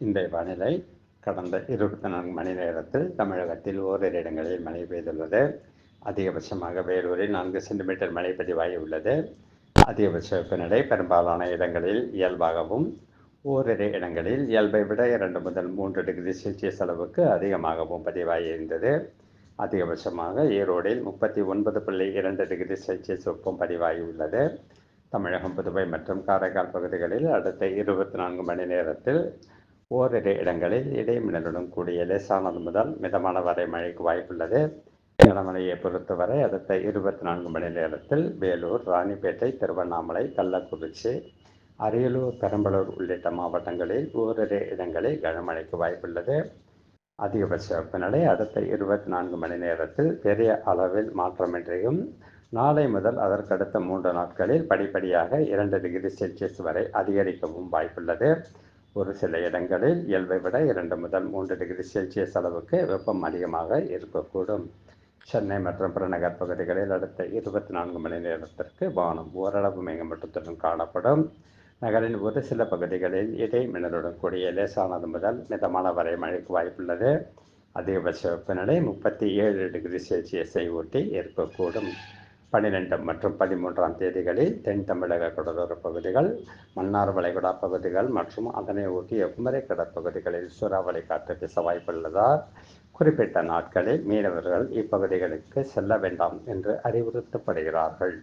இந்த வானிலை கடந்த இருபத்தி நான்கு மணி நேரத்தில் தமிழகத்தில் ஓரிரு இடங்களில் மழை பெய்துள்ளது. அதிகபட்சமாக வேலூரில் நான்கு சென்டிமீட்டர் மழை பதிவாகி உள்ளது அதிகபட்ச வெப்பநிலை பெரும்பாலான இடங்களில் இயல்பாகவும் ஓரிரு இடங்களில் இயல்பை விட இரண்டு முதல் மூன்று டிகிரி செல்சியஸ் அளவுக்கு அதிகமாகவும் பதிவாகியிருந்தது. அதிகபட்சமாக ஈரோடில் முப்பத்தி ஒன்பது புள்ளி இரண்டு டிகிரி செல்சியஸ் வெப்பம் பதிவாகியுள்ளது. தமிழகம் புதுவை மற்றும் காரைக்கால் பகுதிகளில் அடுத்த இருபத்தி நான்கு மணி நேரத்தில் ஓரிரு இடங்களில் இடைமின்னலுடன் கூடிய லேசானது முதல் மிதமான வரை மழைக்கு வாய்ப்புள்ளது. கனமழையை பொறுத்தவரை அடுத்த இருபத்தி நான்கு மணி நேரத்தில் வேலூர் ராணிப்பேட்டை திருவண்ணாமலை கள்ளக்குறிச்சி அரியலூர் பெரம்பலூர் உள்ளிட்ட மாவட்டங்களில் ஓரிரு இடங்களில் கனமழைக்கு வாய்ப்புள்ளது. அதிகபட்ச வெப்பநிலை அடுத்த இருபத்தி நான்கு மணி நேரத்தில் பெரிய அளவில் மாற்றமின்றியும் நாளை முதல் அதற்கடுத்த மூன்று நாட்களில் படிப்படியாக இரண்டு டிகிரி செல்சியஸ் வரை அதிகரிக்கவும் வாய்ப்புள்ளது. ஒரு சில இடங்களில் இயல்பை விட இரண்டு முதல் மூன்று டிகிரி செல்சியஸ் அளவுக்கு வெப்பம் அதிகமாக இருக்கக்கூடும். சென்னை மற்றும் புறநகர் பகுதிகளில் அடுத்த இருபத்தி நான்கு மணி நேரத்திற்கு வானம் ஓரளவு மேகமூட்டத்துடன் காணப்படும். நகரின் ஒரு சில பகுதிகளில் இடை மின்னலுடன் கூடிய லேசானது முதல் மிதமான வரை மழைக்கு வாய்ப்புள்ளது. அதிகபட்ச வெப்பநிலை முப்பத்தி ஏழு டிகிரி செல்சியஸை ஒட்டி இருக்கக்கூடும். பன்னிரெண்டு மற்றும் பதிமூன்றாம் தேதிகளில் தென் தமிழக கடலோர பகுதிகள் மன்னார் வளைகுடா பகுதிகள் மற்றும் அதனை ஒட்டிய குமரி பகுதிகளில் சூறாவளி காற்று வீச வாய்ப்புள்ளதால் குறிப்பிட்ட நாட்களில் மீனவர்கள் இப்பகுதிகளுக்கு செல்ல வேண்டாம் என்று அறிவுறுத்தப்படுகிறார்கள்.